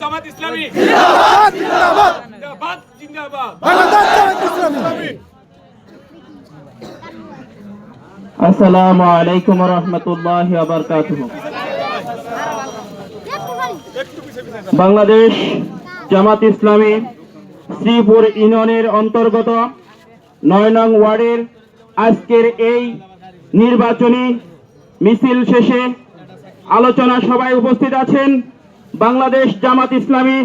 জামাত ইসলামী। জিন্দাবাদ জিন্দাবাদ। জিন্দাবাদ জিন্দাবাদ। বাংলাদেশ জামাত ইসলামী। আসসালামু আলাইকুম রহমতুল্লাহ আবরকাতুহ বাংলাদেশ জামাত ইসলামী শ্রীপুর ইউনিয়নের অন্তর্গত নয় নং ওয়ার্ডের আজকের এই নির্বাচনী মিছিল শেষে আলোচনা সভায় উপস্থিত আছেন বাংলাদেশ জামাত ইসলামী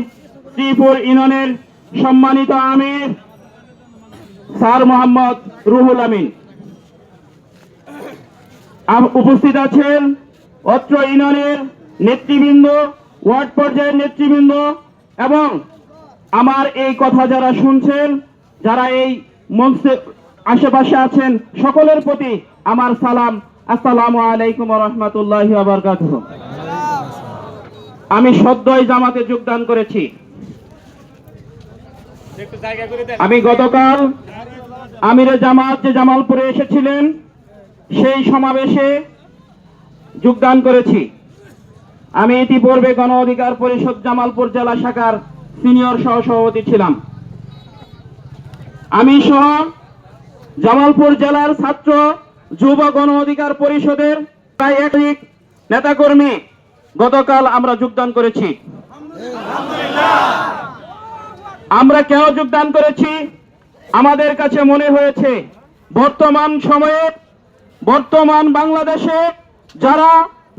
শ্রীপুর ইউনিয়নের সম্মানিত আমির স্যার মোহাম্মদ রুহুল আমিন। উপস্থিত আছেন অত্র ইউনিয়নের নেতৃবৃন্দ, ওয়ার্ড পর্যায়ের নেতৃবৃন্দ এবং আমার এই কথা যারা শুনছেন, যারা এই মঞ্চে আশেপাশে আছেন, সকলের প্রতি আমার সালাম। আসসালামু আলাইকুম রহমতুল্লাহ বারকাতুহ। আমি সদ্যই জামাতে যোগদান করেছি। আমি গতকাল আমিরে জামাত যে জামালপুরে এসেছিলেন, সেই সমাবেশে যোগদান করেছি। আমি ইতিপূর্বে গণ অধিকার পরিষদ জামালপুর জেলা শাখার সিনিয়র সহসভাপতি ছিলাম। আমি সহ জামালপুর জেলার ছাত্র যুব গণ অধিকার পরিষদের প্রায় একাধিক নেতাকর্মী গতকাল আমরা যোগদান করেছি। আমরা কেন যোগদান করেছি? আমাদের কাছে মনে হয়েছে, বর্তমান সময়ে, বর্তমান বাংলাদেশে যারা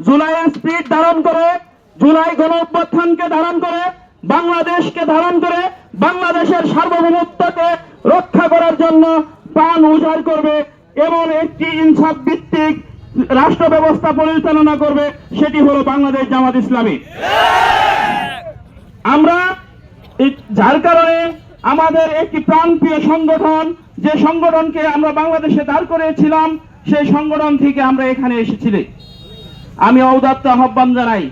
জুলাইয়ের স্পিড ধারণ করে, জুলাই গণ অভ্যুত্থানকে ধারণ করে, বাংলাদেশকে ধারণ করে, বাংলাদেশের সার্বভৌমত্বকে রক্ষা করার জন্য প্রাণ উজাড় করবে এমন একটি ইনসাফ ভিত্তিক রাষ্ট্র ব্যবস্থা পরিচালনা করবে, সেটি হলো বাংলাদেশ জামাত ইসলামী। আমরা যার কারণে আমাদের একটি প্রাণপ্রিয় সংগঠন, যে সংগঠনকে আমরা বাংলাদেশে দাঁড় করেছিলাম সেই সংগঠন থেকে আমরা এখানে এসেছিলি। আমি ঔদাত্ত আহ্বান জানাই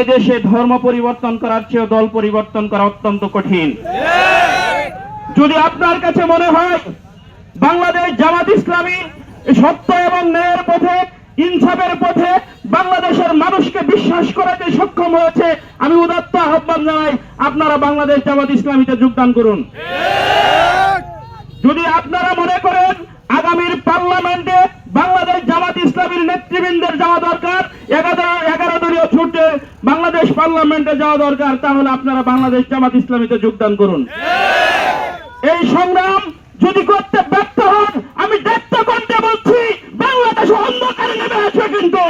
এদেশে ধর্ম পরিবর্তন করার চেয়ে দল পরিবর্তন করা অত্যন্ত কঠিন। যদি আপনার কাছে মনে হয়, বাংলাদেশ জামাত ইসলামী সত্য এবং ন্যায়ের পথে ইনসাফের পথে বাংলাদেশের মানুষকে বিশ্বাস করাতে সক্ষম হয়েছে আমি উদাত্ত আহ্বান জানাই, আপনারা বাংলাদেশ জামাত ইসলামীতে যোগদান করুন। যদি আপনারা মনে করেন আগামীর পার্লামেন্টে বাংলাদেশ জামাত ইসলামীর নেতৃবৃন্দের যাওয়া দরকার, এগারো এগারো দলীয় ছুটে বাংলাদেশ পার্লামেন্টে যাওয়া দরকার, তাহলে আপনারা বাংলাদেশ জামাত ইসলামীতে যোগদান করুন। এই সংগ্রাম যদি করতে ব্যর্থ হন আমি দেখতে করতে বলছি বাংলাদেশ অন্ধকারে নেমে আছে কিন্তু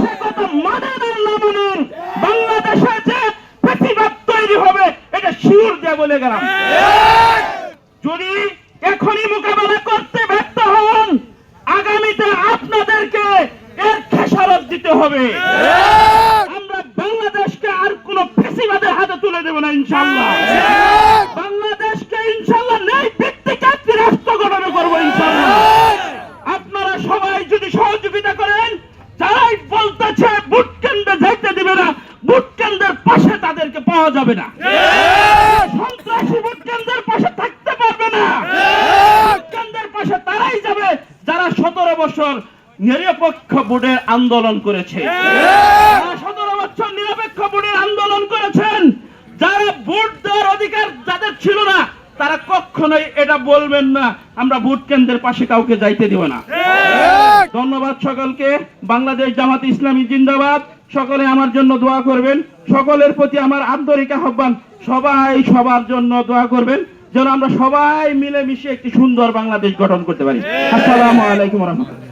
সে কথা মানেন আর না মানেন বাংলাদেশে যে প্রতিবাদ তৈরি হবে এটা বলে গেলাম। যদি এখনই মোকাবেলা করতে ব্যর্থ হন, আগামীতে আপনাদেরকে এর খেসারত দিতে হবে। আমরা বাংলাদেশকে আর কোন ফেসিবাদের হাতে তুলে দেব না ইনশাল্লাহ বাংলাদেশকে ইনশাল্লাহ নেই ভিত্তিক রাষ্ট্র গঠন করব ইনশাল্লাহ আপনারা সবাই যদি সহযোগিতা করেন, যারাই বলতেছে ভোট কেন্দ্রে দিবে না ভোট কেন্দ্রের পাশে তাদেরকে পাওয়া যাবে না। কেন্দ্রের পাশে থাকতে পারবে না। ভোট কেন্দ্রের পাশে তারাই যাবে যারা সতেরো বছর নিরপেক্ষ ভোটের আন্দোলন করেছে। সতেরো বছর নিরপেক্ষ ভোটের আন্দোলন করেছেন যারা ভোট দেওয়ার অধিকার যাদের ছিল না তারা কখনোই এটা বলবেন না আমরা ভোট কেন্দ্রের পাশে কাউকে যাইতে দিব না। ধন্যবাদ সকলকে। বাংলাদেশ জামাত ইসলামী জিন্দাবাদ। সকলে আমার জন্য দোয়া করবেন। সকলের প্রতি আমার আন্তরিক আহ্বান। সবাই সবার জন্য দোয়া করবেন যেন আমরা সবাই মিলেমিশে একটি সুন্দর বাংলাদেশ গঠন করতে পারি। আসসালামু আলাইকুম রহমতুল্লাহ।